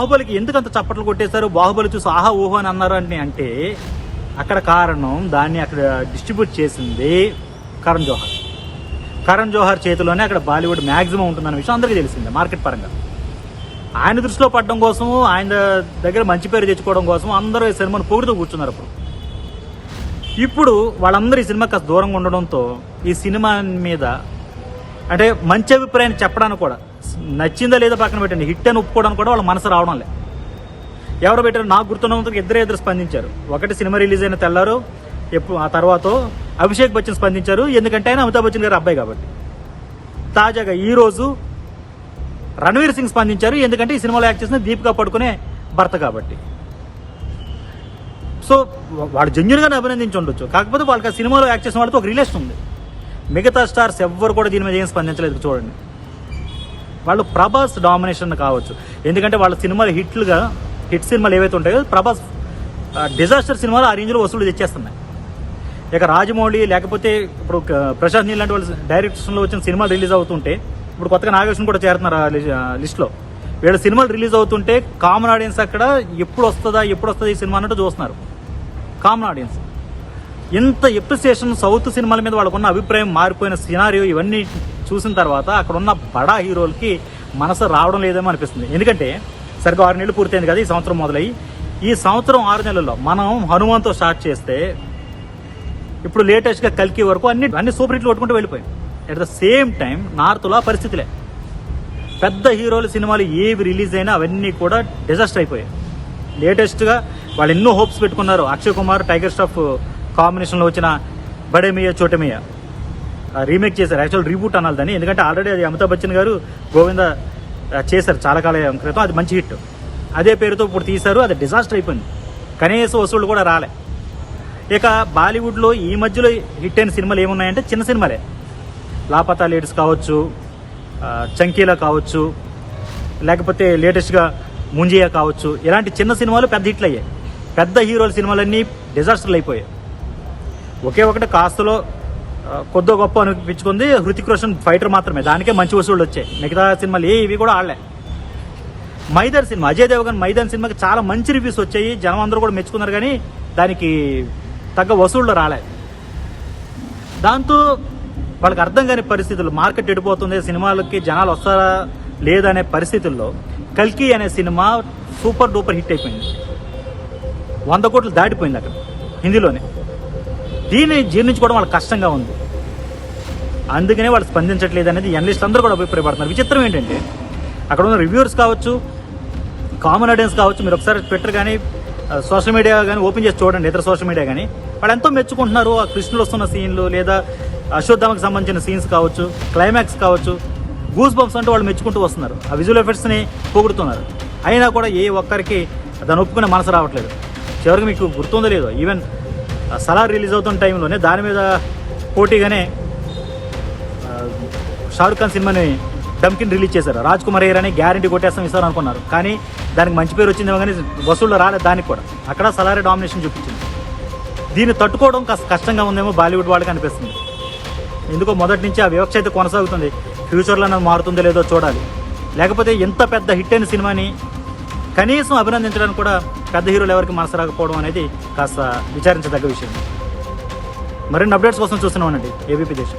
బాహుబలికి ఎందుకు అంత చప్పట్లు కొట్టేశారు? బాహుబలి చూసి ఆహా ఊహో అని అన్నారు అని అంటే అక్కడ కారణం దాన్ని అక్కడ డిస్ట్రిబ్యూట్ చేసింది కరణ్ జోహర్. కరణ్ జోహర్ చేతిలోనే అక్కడ బాలీవుడ్ మ్యాక్సిమం ఉంటుందన్న విషయం అందరికీ తెలిసిందే మార్కెట్ పరంగా. ఆయన దృష్టిలో పడడం కోసం ఆయన దగ్గర మంచి పేరు తెచ్చుకోవడం కోసం అందరూ ఈ సినిమాను పొగుడుతూ కూర్చున్నారు అప్పుడు. ఇప్పుడు వాళ్ళందరూ ఈ సినిమా కాస్త దూరంగా ఉండడంతో ఈ సినిమా మీద అంటే మంచి అభిప్రాయాన్ని చెప్పడానికి కూడా. నచ్చిందా లేదా పక్కన పెట్టండి. హిట్ అని ఒప్పుకోవడానికి కూడా వాళ్ళ మనసు రావడం లేదు ఎవరు పెట్టారు నాకు గుర్తున్నంతకు ఇద్దరే ఇద్దరు స్పందించారు. ఒకటి సినిమా రిలీజ్ అయిన తెల్లారు ఎప్పుడు ఆ తర్వాత అభిషేక్ బచ్చన్ స్పందించారు. ఎందుకంటే ఆయన అమితాబ్ బచ్చన్ గారు అబ్బాయి కాబట్టి. తాజాగా ఈ రోజు రణవీర్ సింగ్ స్పందించారు. ఎందుకంటే ఈ సినిమాలో యాక్ట్ చేసిన దీపికా పడుకునే భర్త కాబట్టి. సో వాడు జెన్యున్గానే అభినందించి ఉండొచ్చు. కాకపోతే వాళ్ళకి ఆ సినిమాలో యాక్ట్ చేసిన వాళ్ళతో ఒక రిలేషన్ ఉంది. మిగతా స్టార్స్ ఎవ్వరు కూడా దీని మీద ఏం స్పందించలేదు చూడండి. వాళ్ళు ప్రభాస్ డామినేషన్ కావచ్చు. ఎందుకంటే వాళ్ళ సినిమాలు హిట్లుగా హిట్ సినిమాలు ఏవైతే ఉంటాయో ప్రభాస్ డిజాస్టర్ సినిమాలు ఆ రేంజ్లో వసూలు తెచ్చేస్తున్నాయి. ఇక రాజమౌళి లేకపోతే ఇప్పుడు ప్రశాంత్ నీల్ లాంటి వాళ్ళ డైరెక్షన్లో వచ్చిన సినిమాలు రిలీజ్ అవుతుంటే ఇప్పుడు కొత్తగా నాగేశ్వరం కూడా చేరుతున్నారు ఆ లిస్ట్లో. వీళ్ళ సినిమాలు రిలీజ్ అవుతుంటే కామన్ ఆడియన్స్ అక్కడ ఎప్పుడు వస్తుందా ఎప్పుడు వస్తుందా ఈ సినిమా అన్నట్టు చూస్తున్నారు. Common audience. ఇంత ఎప్రిసియేషన్ సౌత్ సినిమాల మీద వాళ్ళకున్న అభిప్రాయం మారిపోయిన సినారియో ఇవన్నీ చూసిన తర్వాత అక్కడ ఉన్న బడా హీరోలకి మనసు రావడం లేదేమో అనిపిస్తుంది. ఎందుకంటే సరిగ్గా ఆరు నెలలు పూర్తయింది కదా ఈ సంవత్సరం మొదలయ్యి ఈ సంవత్సరం ఆరు నెలల్లో మనం హనుమాన్తో స్టార్ట్ చేస్తే ఇప్పుడు లేటెస్ట్గా కల్కి వరకు అన్ని అన్ని సూపర్ హిట్లు కొట్టుకుంటూ వెళ్ళిపోయాయి అట్ ద సేమ్ టైం నార్త్లో ఆ పరిస్థితులే. పెద్ద హీరోల సినిమాలు ఏవి రిలీజ్ అయినా అవన్నీ కూడా డిజాస్టర్ అయిపోయాయి. లేటెస్ట్గా వాళ్ళు ఎన్నో హోప్స్ పెట్టుకున్నారు. అక్షయ్ కుమార్ టైగర్ స్టాఫ్ కాంబినేషన్లో వచ్చిన బడేమియ చోటమియా రీమేక్ చేశారు. యాక్చువల్ రీబూట్ అనాలి దాన్ని. ఎందుకంటే ఆల్రెడీ అది అమితాబ్ బచ్చన్ గారు గోవింద చేశారు చాలా కాలం క్రితం. అది మంచి హిట్. అదే పేరుతో ఇప్పుడు తీశారు. అది డిజాస్టర్ అయిపోయింది. కనీస వసూళ్ళు కూడా రాలే. ఇక బాలీవుడ్లో ఈ మధ్యలో హిట్ అయిన సినిమాలు ఏమున్నాయంటే చిన్న సినిమాలే. లాపతా లేడీస్ కావచ్చు చంకీలా కావచ్చు లేకపోతే లేటెస్ట్గా ముంజియా కావచ్చు. ఇలాంటి చిన్న సినిమాలు పెద్ద హిట్లు అయ్యాయి. పెద్ద హీరోల సినిమాలన్నీ డిజాస్టర్లు అయిపోయాయి. ఒకే ఒకటి కాస్తలో కొద్దో గొప్ప అనిపించుకుంది. హృతిక్ రోషన్ ఫైటర్ మాత్రమే. దానికే మంచి వసూళ్ళు వచ్చాయి. మిగతా సినిమాలు ఏ ఇవి కూడా ఆడలే. మైదాన్ సినిమా అజయ్ దేవగన్ మైదాన్ సినిమాకి చాలా మంచి రివ్యూస్ వచ్చాయి. జనం అందరూ కూడా మెచ్చుకున్నారు కానీ దానికి తగ్గ వసూళ్ళు రాలే. దాంతో వాళ్ళకి అర్థం కాని పరిస్థితులు మార్కెట్ ఎడిపోతుంది. సినిమాలకి జనాలు వస్తారా లేదనే పరిస్థితుల్లో కల్కి అనే సినిమా సూపర్ డూపర్ హిట్ అయిపోయింది. వంద కోట్లు దాటిపోయింది అక్కడ హిందీలోనే. దీన్ని జీర్ణించుకోవడం వాళ్ళకి కష్టంగా ఉంది. అందుకనే వాళ్ళు స్పందించట్లేదు అనేది ఎనలిస్ట్ అందరూ కూడా అభిప్రాయపడుతున్నారు విచిత్రం ఏంటంటే అక్కడ ఉన్న రివ్యూర్స్ కావచ్చు కామన్ ఆడియన్స్ కావచ్చు మీరు ఒకసారి ట్విట్టర్ కానీ సోషల్ మీడియా కానీ ఓపెన్ చేసి చూడండి ఇతర సోషల్ మీడియా కానీ వాళ్ళు ఎంతో మెచ్చుకుంటున్నారు. ఆ కృష్ణుడు వస్తున్న సీన్లు లేదా అశ్వత్థామకి సంబంధించిన సీన్స్ కావచ్చు క్లైమాక్స్ కావచ్చు గూస్ బంప్స్ అంటూ వాళ్ళు మెచ్చుకుంటూ వస్తున్నారు. ఆ విజువల్ ఎఫెక్ట్స్ని పొగుడుతున్నారు. అయినా కూడా ఏ ఒక్కరికి దాన్ని ఒప్పుకునే మనసు రావట్లేదు. చివరికి మీకు గుర్తుందో లేదో ఈవెన్ సలార్ రిలీజ్ అవుతున్న టైంలోనే దాని మీద పోటీగానే షారుఖ్ ఖాన్ సినిమాని డమ్కిన్ రిలీజ్ చేశారు. రాజ్ కుమార్ అయ్యర్ అని గ్యారంటీ కొట్టేస్తాం ఇస్తారు అనుకున్నారు. కానీ దానికి మంచి పేరు వచ్చిందేమో కానీ వసూళ్ళు రాలేదు దానికి కూడా. అక్కడ సలారే డామినేషన్ చూపించింది. దీన్ని తట్టుకోవడం కాస్త కష్టంగా ఉందేమో బాలీవుడ్ వాళ్ళకి అనిపిస్తుంది. ఎందుకో మొదటి నుంచి ఆ వివక్ష అయితే కొనసాగుతుంది. ఫ్యూచర్లో నన్ను మారుతుందో లేదో చూడాలి. లేకపోతే ఎంత పెద్ద హిట్ అయిన సినిమాని కనీసం అభినందించడానికి కూడా పెద్ద హీరోలు ఎవరికి మనసు రాకపోవడం అనేది కాస్త విచారించదగ్గ విషయం. మరిన్ని అప్డేట్స్ కోసం చూస్తున్నామనండి ఏబీపీ దేశం.